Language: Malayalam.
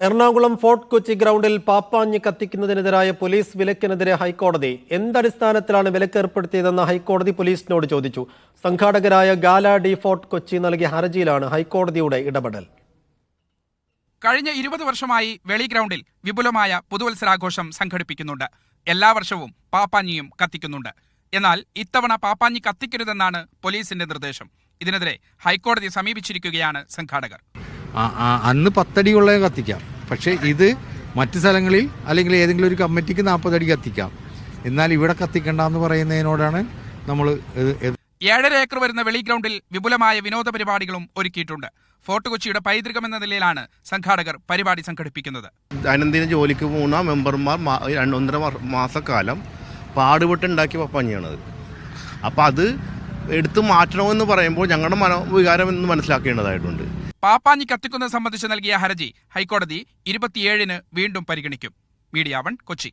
എറണാകുളം ഫോർട്ട് കൊച്ചി ഗ്രൗണ്ടിൽ പാപ്പാഞ്ഞ് കത്തിക്കുന്നതിനെതിരായ പോലീസ് വിലക്കിനെതിരെ ഹൈക്കോടതി. എന്തടിസ്ഥാനത്തിലാണ് വിലക്ക് ഏർപ്പെടുത്തിയതെന്ന് ഹൈക്കോടതി പോലീസിനോട് ചോദിച്ചു. സംഘാടകരായ ഗാല ഡി ഫോർട്ട് കൊച്ചി നൽകിയ ഹർജിയിലാണ് ഹൈക്കോടതിയുടെ ഇടപെടൽ. കഴിഞ്ഞ ഇരുപത് വർഷമായി വെളി ഗ്രൗണ്ടിൽ വിപുലമായ പുതുവത്സരാഘോഷം സംഘടിപ്പിക്കുന്നുണ്ട്. എല്ലാ വർഷവും പാപ്പാഞ്ഞിയും കത്തിക്കുന്നുണ്ട്. എന്നാൽ ഇത്തവണ പാപ്പാഞ്ഞി കത്തിക്കരുതെന്നാണ് പോലീസിന്റെ നിർദ്ദേശം. ഇതിനെതിരെ ഹൈക്കോടതി സമീപിച്ചിരിക്കുകയാണ് സംഘാടകർ. ആ- പത്തടി അന്ന് പത്തടിയുള്ള കത്തിക്കാം. പക്ഷേ ഇത് മറ്റ് സ്ഥലങ്ങളിൽ അല്ലെങ്കിൽ ഏതെങ്കിലും ഒരു കമ്മിറ്റിക്ക് നാൽപ്പതടി കത്തിക്കാം. എന്നാൽ ഇവിടെ കത്തിക്കണ്ട എന്ന് പറയുന്നതിനോടാണ് നമ്മൾ ഏഴര ഏക്കർ വരുന്ന വെളി ഗ്രൗണ്ടിൽ വിപുലമായ വിനോദ പരിപാടികളും ഒരുക്കിയിട്ടുണ്ട്. ഫോർട്ട് കൊച്ചിയുടെ പൈതൃകം എന്ന നിലയിലാണ് സംഘാടകർ പരിപാടി സംഘടിപ്പിക്കുന്നത്. ദൈനംദിന ജോലിക്ക് പോകുന്ന മെമ്പർമാർ രണ്ടൊന്നര മാസക്കാലം പാടുപെട്ടുണ്ടാക്കിയ പപ്പാഞ്ഞിയാണത് അപ്പം അത് എടുത്തു മാറ്റണമെന്ന് പറയുമ്പോൾ ഞങ്ങളുടെ മനോവികാരം എന്ന് മനസ്സിലാക്കേണ്ടതായിട്ടുണ്ട്. പാപ്പാഞ്ഞി കത്തിക്കുന്നത് സംബന്ധിച്ച് നൽകിയ ഹർജി ഹൈക്കോടതി ഇരുപത്തിയേഴിന് വീണ്ടും പരിഗണിക്കും. Media one Kochi.